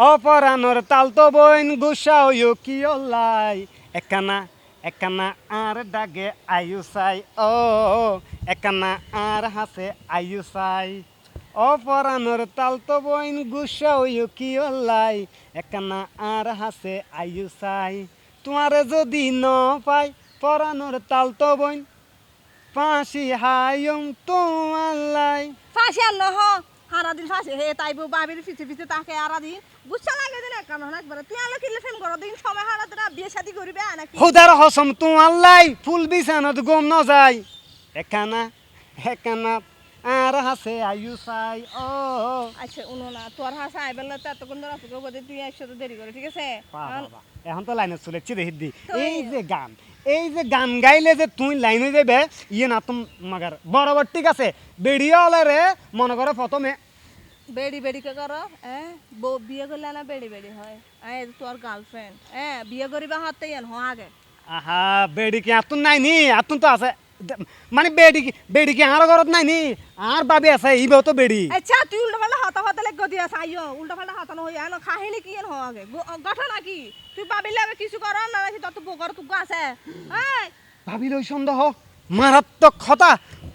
অপরানোর তালতো বইন গুসা হইও কি ওলাই একানা একানা আর ডাগে আয়ু সাই ও, একানা আর হাসে আয়ু সাই অপরানোর তালতো বইন গুসা হইও কি ওলাই একানা আর হাসে আয়ু সাই তোমারে যদি ন পাই, পরানোর তালতো বইন ফাঁসি হাইম তোমার লাই আর নহ ফাঁসে হে, তাই বাবির পিছে পিছে তাকে আরাদিন। গুচ্ছা লাগে দিন হন একবারে। তুই আলো কিলে ফেম করো, দিন সময় হারাতে না বিয়ে শাদি করিবে নাকি? হুদার হসম তু লাই ফুল বিছানত গম ন যায় একানা একানা আর হাসে আয়ু সাই ও। আচ্ছা উনো না তোর হাসা আইবেলা তো এতক্ষণ ধরে তোকে বোধহয় তুই একসাথে দেরি করে ঠিক আছে। এখন তো লাইনে চলেছি দেখি দি। এই যে গান এই যে গান গাইলে যে তুই লাইনে যাবে ইয়ে না তুম মাগার। বরাবর ঠিক আছে বেরিয়ে হলে রে মনে করো প্রথমে। বেড়ি বেড়ি কে করো? হ্যাঁ বউ বিয়ে করলে না বেড়ি বেড়ি হয়? এই তোর গার্লফ্রেন্ড হ্যাঁ বিয়ে করিবা হাতে ইয়ান হ আগে। আহা বেডি কি আতুন নাই নি? আতুন তো আছে। মানে বেডি বেডি কি আর ঘরত নাই নি? আর বাবি আছে ইবেও তো বেডি। আচ্ছা তুই উল্টা পাল্টা হাতা হাতা লেগ দিয়া চাইও উল্টা পাল্টা হাতা নয় আনো কাহিনী কি হ আগে? ঘটনা কি তুই ভাবিলে আগে কিছু কর না নাকি তত বকর তুক আছে। এই! ভাবিল ওই সন্দেহ মারাত্মক কথা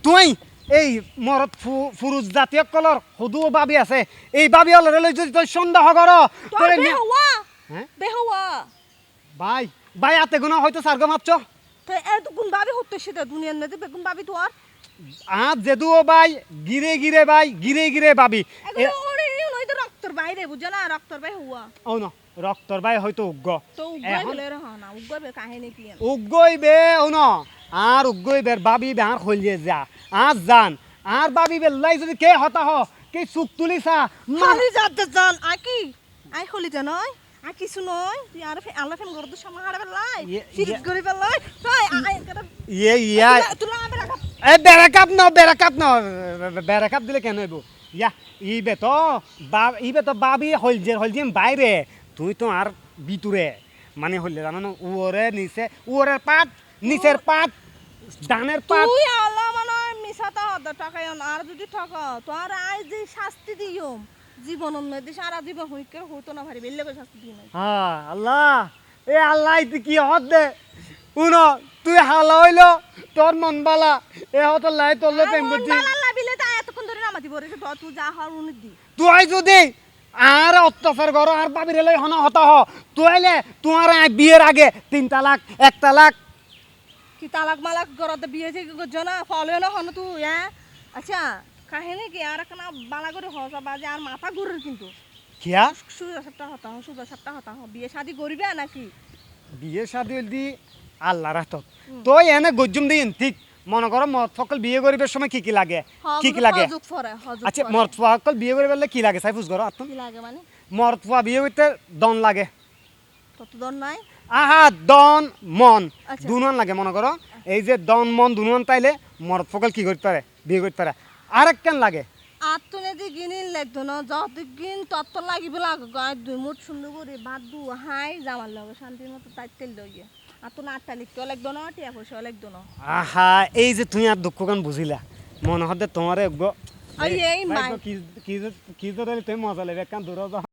তুই এই মরত ফুরুজ জাতীয় কলর সদু বাবি আছে। এই বাবি হলে লই যদি তুই সন্দেহ কর তোর নি- বেহুয়া হ্যাঁ বেহুয়া ভাই ভাই আতে গুণ হয়তো সার্গ মাপছ। তো এত গুণ ভাবি হতে সেটা দুনিয়ার নেতে বেগুন ভাবি তোর আজ যেদুও ভাই গিরে গিরে ভাই গিরে গিরে নই তো রক্তর বাইরে না রক্তর বাই হুয়া। ও ন রক্তর ভাই হয়তো উগ্র। তো উগ্র হলে রহ না উগ্র বে কাহিনী কি এন? বে ও ন আর উগ্গই বের বাবি বে আর খলিয়ে যা। আজ জান আর বাবি বে লাই যদি কে হতা হ কে চুক তুলিসা খালি যাতে জান আই কি? আই হলি যা কিছু নয় তুই আর গরদ সামনে ইয়ে- সিরিজ ইয়ে- তাই ইয়ে ইয়া তুলা এ দিলে কেন হইব? ইয়া ইবে তো বা ইবে তো বাবি হল যে হল যে বাইরে। তুই তো আর ভিতরে মানে হইলে জানো না উওরে নিচে উওরের পাত নিচের পাত ডানের পাট তুই আল্লাহ মানে মিছাতা হদ টাকায় আর যদি ঠক তোর আই যে শাস্তি দিয়ম জীবন মধ্যে সারা জীবন হইকে হইতো না ভারি বেলে করে শাস্তি দিই হ্যাঁ আল্লাহ এ আল্লাহ তুই কি হদ দে? উনো তুই হালা হইল তোর মন বালা এ হত লাই তোর বালা তা এতক্ষণ ধরে তুই যা হর উনি দি। তুই যদি আর অত্যাচার করো আর বাবির লই হন হতা হ। তুই আইলে তোমার আই বিয়ের আগে তিন তালাক এক তালাক। কি তালাক মালাক গরতে বিয়ে যে করছ না ফলে না হন তুই হ্যাঁ? আচ্ছা কাহিনী কি? আর একটা বালা করে হসা বাজে আর মাথা ঘুরের কিন্তু। কিয়া? হতা হ সুদা সাতটা হতা হ বিয়ে শাদি করবে নাকি? বিয়ে শাদি দি আল্লাহ এনে গজ্জুম দিন ঠিক মনে করো মদ সকল বিয়ে করিবার সময় কি কি লাগে? কি কি লাগে? আচ্ছা মদ সকল বিয়ে করিবার কি লাগে? সাইফুস করো আত্ম কি লাগে মানে? মদ ফুয়া বিয়ে করতে দন লাগে। তত দর নাই? আহা দন মন। আচ্ছা। দুনুয়ান লাগে মনে করো এই যে দন মন দুনুয়ান তাইলে মরদ ফকল কি করতে পারে বিয়ে করতে পারে আরেক কেন লাগে? আর তো নেদি গিনিন লাগতো না যত গিন তত লাগিব লাগ গায়ে দুই মুঠ সুন্দর করে ভাত দু হাই জামার লগে শান্তির মতো তাই তেল লইয়ে আর তো নাটটা লিখতে লাগতো না টিয়া পয়সা লাগতো না। আহা এই যে তুমি আর দুঃখ গান বুঝিলা? মনে হতে তোমার একগো এই কি কি কি তুমি মজা লেবে কান দূর